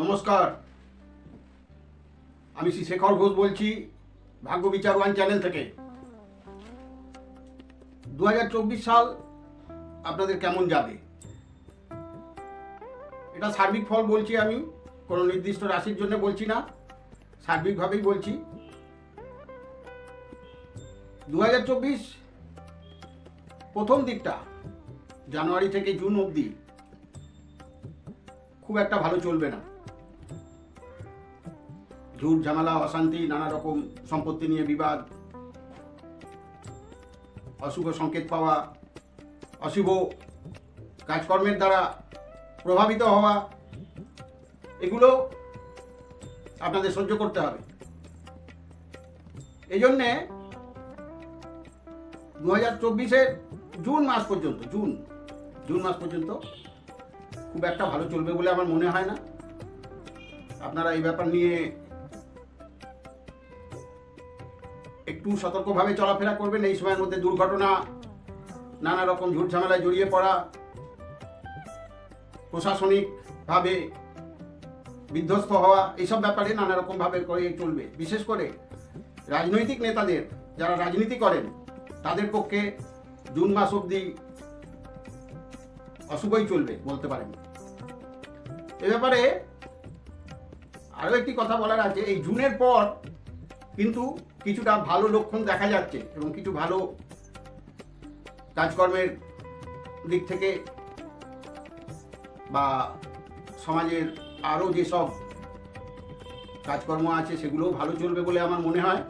নমস্কার। আমি শ্রী শেখর ঘোষ বলছি, ভাগ্য বিচার ওয়ান চ্যানেল থেকে। দু হাজার চব্বিশ সাল আপনাদের কেমন যাবে? এটা সার্বিক ফল বলছি আমি, কোনো নির্দিষ্ট রাশির জন্য বলছি না, সার্বিকভাবেই বলছি। দু হাজার চব্বিশ প্রথম দিকটা, জানুয়ারি থেকে জুন অবধি, খুব একটা ভালো চলবে না। ঝুট ঝামেলা, অশান্তি, নানা রকম সম্পত্তি নিয়ে বিবাদ, অশুভ সংকেত পাওয়া, অশুভ কাজকর্মের দ্বারা প্রভাবিত হওয়া, এগুলো আপনাদের সহ্য করতে হবে। এই জন্যে দু হাজার চব্বিশের জুন মাস পর্যন্ত, জুন জুন মাস পর্যন্ত খুব একটা ভালো চলবে বলে আমার মনে হয় না। আপনারা এই ব্যাপার নিয়ে একটু সতর্কভাবে চলাফেরা করবেন। এই সময়ের মধ্যে দুর্ঘটনা, নানা রকম ঝামেলায় জড়িয়ে পড়া, প্রশাসনিকভাবে বিধ্বস্ত হওয়া এইসব ব্যাপারে নানা রকমভাবে করে চলবে। বিশেষ করে রাজনৈতিক নেতাদের, যারা রাজনীতি করেন, তাদের পক্ষে জুন মাস অবধি অশুভই চলবে বলতে পারেন। এ ব্যাপারে আরও একটি কথা বলার আছে। এই জুনের পর কিন্তু কিছুটা ভালো লক্ষণ দেখা যাচ্ছে এবং কিছু ভালো কাজকর্মের দিক থেকে বা সমাজের আরও যেসব কাজকর্ম আছে সেগুলোও ভালো চলবে বলে আমার মনে হয়।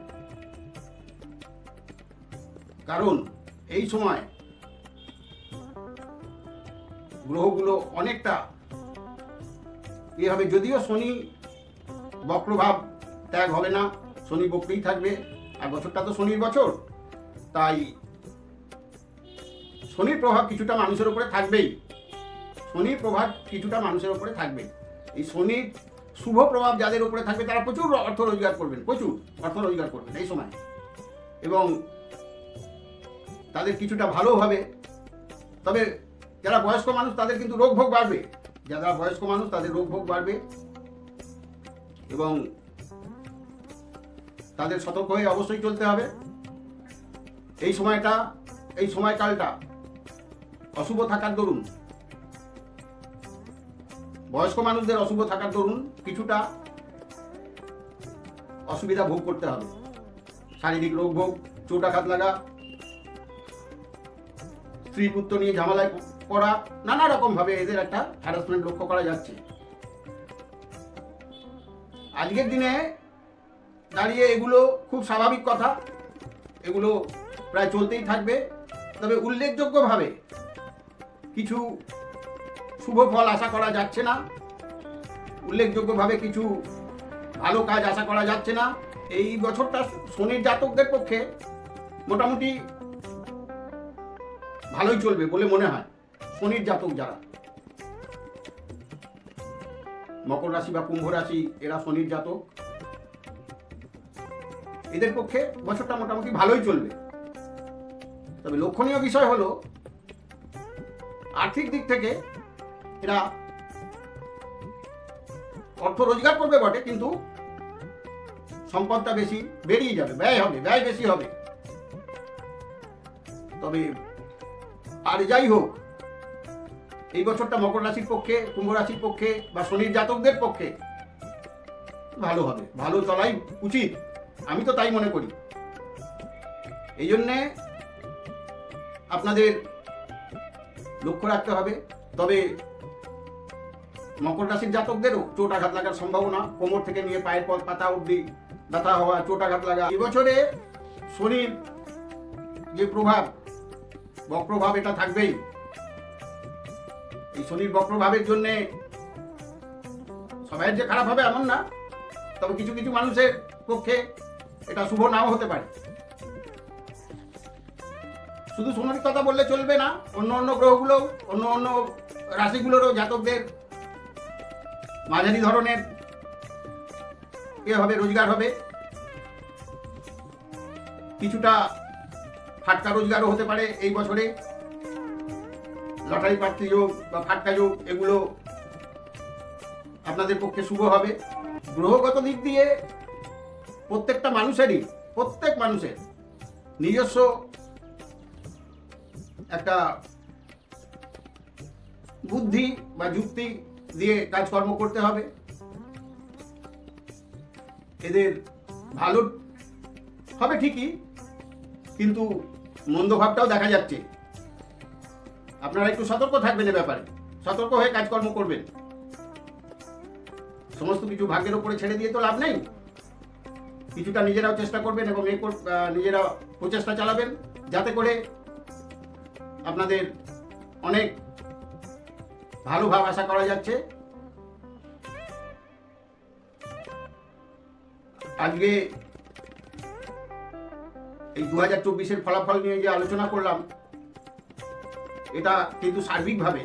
কারণ এই সময় গ্রহগুলো অনেকটা এ হবে, যদিও শনি বক্রভাব ত্যাগ হবে না। শনি বকরেই থাকবে, আর বছরটা তো শনির বছর। তাই শনির প্রভাব কিছুটা মানুষের উপরে থাকবেই। শনির প্রভাব কিছুটা মানুষের উপরে থাকবে। এই শনির শুভ প্রভাব যাদের উপরে থাকবে, তারা প্রচুর অর্থ রোজগার করবেন, প্রচুর অর্থ রোজগার করবেন এই সময়। এবং তাদের কিছুটা ভালো হবে। তবে যারা বয়স্ক মানুষ, তাদের কিন্তু রোগ ভোগ বাড়বে। যারা বয়স্ক মানুষ, তাদের রোগ ভোগ বাড়বে। এবং তাদের সতর্ক হয়ে অবশ্যই চলতে হবে। এই সময়টা, এই সময়কালটা অশুভ থাকার দরুন। বয়স্ক মানুষদের অশুভ থাকার দরুন কিছুটা অসুবিধা ভোগ করতে হবে। শারীরিক রোগ ভোগ চোটাঘাত লাগা, স্ত্রী পুত্র নিয়ে ঝামেলায় পড়া, নানা রকম ভাবে এদের একটা হ্যারাসমেন্ট লক্ষ্য করা যাচ্ছে। আজকের দিনে দাঁড়িয়ে এগুলো খুব স্বাভাবিক কথা। এগুলো প্রায় চলতেই থাকবে। তবে উল্লেখযোগ্যভাবে কিছু শুভ ফল আশা করা যাচ্ছে না। উল্লেখযোগ্যভাবে কিছু ভালো কাজ আশা করা যাচ্ছে না। এই বছরটা শনির জাতকদের পক্ষে মোটামুটি ভালোই চলবে বলে মনে হয়, শনির জাতক যারা। মকর রাশি বা কুম্ভ রাশি, এরা শনির জাতক। এদের পক্ষে বছরটা মোটামুটি ভালোই চলবে। তবে লক্ষণীয় বিষয় হলো, আর্থিক দিক থেকে এরা অর্থ রোজগার করবে বটে, কিন্তু সম্পদটা বেশি বেরিয়ে যাবে, ব্যয় হবে, ব্যয় বেশি হবে। তবে আর যাই হোক, এই বছরটা মকর রাশির পক্ষে, কুম্ভ রাশির পক্ষে বা শনির জাতকদের পক্ষে ভালো হবে, ভালো চলাই উচিত। আমি তো তাই মনে করি। এই জন্যে আপনাদের লক্ষ্য রাখতে হবে, তবে মকর রাশির জাতকদেরও চোট আঘাত লাগার সম্ভাবনা, কোমর থেকে নিয়ে পায়ের পথ পাতা অবধি ব্যথা হওয়া, চোট আঘাত লাগা। এবছরে শনির যে প্রভাব, বক্রভাব এটা থাকবেই। এই শনির বক্রভাবের জন্যে সবাইয়ের যে খারাপ হবে এমন না, তবে কিছু কিছু মানুষের পক্ষে এটা শুভ নাও হতে পারে। শুধু শনির কথা বললে চলবে না, অন্য অন্য গ্রহগুলো, অন্য অন্য রাশিগুলোরও জাতকদের মাঝারি ধরনের এ হবে, রোজগার হবে। কিছুটা ফাটকা রোজগারও হতে পারে এই বছরে। লটারি প্রার্থী যোগ বা ফাটকা যোগ, এগুলো আপনাদের পক্ষে শুভ হবে। গ্রহগত দিক দিয়ে প্রত্যেকটা মানুষেরই, প্রত্যেক মানুষের নিজস্ব একটা বুদ্ধি বা যুক্তি দিয়ে কাজকর্ম করতে হবে। এদের ভালো হবে ঠিকই, কিন্তু মন্দ ভাবটাও দেখা যাচ্ছে। আপনারা একটু সতর্ক থাকবেন এ ব্যাপারে, সতর্ক হয়ে কাজকর্ম করবেন। সমস্ত কিছু ভাগ্যের উপরে ছেড়ে দিয়ে তো লাভ নেই। কিছুটা নিজেরাও চেষ্টা করবেন এবং এ নিজেরা প্রচেষ্টা চালাবেন যাতে করে আপনাদের অনেক ভালো ভাব আশা করা যাচ্ছে। আজকে এই দু হাজার চব্বিশের ফলাফল নিয়ে যে আলোচনা করলাম, এটা কিন্তু সার্বিকভাবে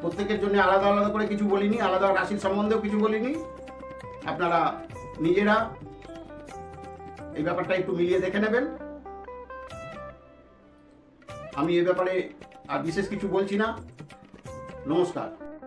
প্রত্যেকের জন্য আলাদা আলাদা করে কিছু বলিনি, আলাদা রাশির সম্বন্ধেও কিছু বলিনি। আপনারা নিজেরা এই ব্যাপারটা একটু মিলিয়ে দেখে নেবেন। আমি এ ব্যাপারে আর বিশেষ কিছু বলছি না। নমস্কার।